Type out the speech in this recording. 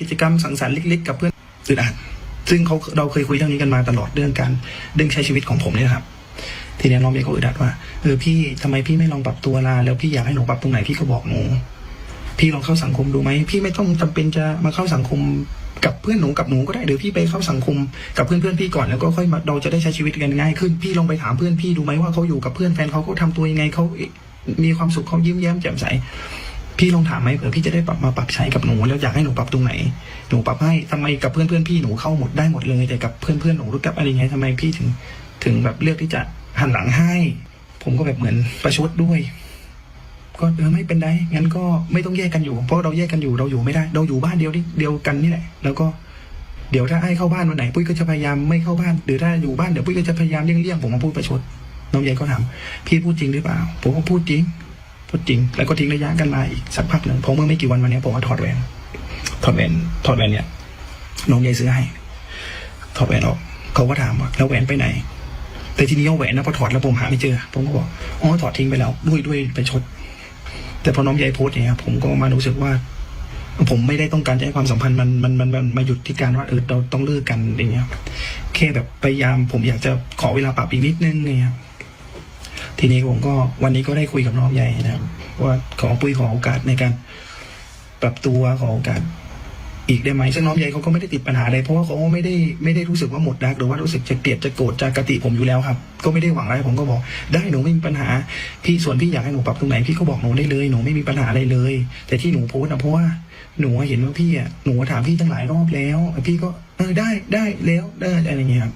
กิจกรรมสังสรรค์เล็กๆ กับเพื่อนอึดอัดซึ่งเขาเราเคยคุยเรื่องนี้กันมาตลอดเรื่องการเรื่องใช้ชีวิตของผมเนี่ยครับ ทีนี้น้องเมย์ก็อึดอัดว่าเออพี่ทำไมพี่ไม่ลองปรับตัวล่ะแล้วพี่อยากให้หนูปรับตรงไหนพี่ก็บอกหนู พี่ลองเข้าสังคมดูไหมพี่ไม่ต้องจำเป็นจะมาเข้าสังคมกับเพื่อนหนูกับหนูก็ได้หรือพี่ไปเข้าสังคมกับเพื่อนเพื่อนๆพี่ก่อนแล้วก็ค่อยมาเราจะได้ใช้ชีวิตกันง่ายขึ้นพี่ลองไปถามเพื่อนพี่ดูไหมว่าเขาอยู่กับเพื่อนแฟนเขาเขาทำตัวยังไงเขามีความสุขเขายิ้มแย้มแจ่มใส พี่ลองถามไหมเผื่อพี่จะได้ปรับมาปรับใช้กับหนูแล้วอยากให้หนูปรับตรงไหนหนูปรับให้ทำไมกับเพื่อนเพื่อนพี่หนูเข้าหมดได้หมดเลยแต่กับเพื่อนเพื่อนหนูรู้กับอะไรเงี้ยทำไมพี่ถึง ถึงแบบเลือกที่จะหันหลังให้ ผมก็แบบเหมือนประชดด้วย ก็เออไม่เป็นไรงั้นก็ไม่ต้องแยกกันอยู่ เพราะเราแยกกันอยู่เราอยู่ไม่ได้ เราอยู่บ้านเดียวนี่เดียวกันนี่แหละ แล้วก็เดี๋ยวถ้าไอ้เข้าบ้านวันไหน ปุ้ยก็จะพยายามไม่เข้าบ้านหรือถ้าอยู่บ้านเดี๋ยวปุ้ยก็จะพยายามเลี่ยงๆผมมาพูดประชดน้องใหญ่ก็ถามพี่พูดจริงหรือเปล่า ผมก็พูดจริง พูดจริง แล้วก็ทิ้งระยะกันมาอีกสักพักหนึ่งพอเมื่อไม่กี่วันวันเนี้ยผมก็ถอดแหวนถอดแหวนถอดแหวนเนี่ยน้องใหญ่ซื้อให้ถอดแหวนออกเขาก็ถามว่าแล้วแหวนไปไหน แต่ทีนี้เอาแหวนนะพอถอดแล้วผมหาไม่เจอ ผมก็บอกอ๋อถอดทิ้งไปแล้วด้วยด้วยไปชด แต่พอน้องใหญ่โพสเงี้ยผมก็มารู้สึกว่า ผมไม่ได้ต้องการจะให้ความสัมพันธ์มันมันมันมันมาหยุดที่การว่าเออเราต้องเลิกกันอย่างเงี้ยแค่แบบพยายามผมอยากจะขอเวลาปรับอีกนิดนึงเนี่ย ทีนี้ผมก็วันนี้ก็ได้คุยกับน้องใหญ่นะครับ ว่าขอปุ้ยขอโอกาสในการปรับตัวขอโอกาสอีกได้ไหมซึ่งน้องใหญ่เขาก็ไม่ได้ติดปัญหาอะไรเพราะว่าเขาไม่ได้ไม่ได้รู้สึกว่าหมดรักหรือว่ารู้สึกจะเกลียดจะโกรธจะกติผมอยู่แล้วครับ ก็ไม่ได้หวังอะไรผมก็บอก ได้หนูไม่มีปัญหา พี่ส่วนพี่อยากให้หนูปรับตรงไหนพี่ก็บอกหนูได้เลยหนูไม่มีปัญหาอะไรเลย แต่ที่หนูโพสนะเพราะว่าหนูเห็นว่าพี่อะหนูถามพี่ตั้งหลายรอบแล้วพี่ก็เออได้ได้แล้วได้อะไรอย่างเงี้ยครับ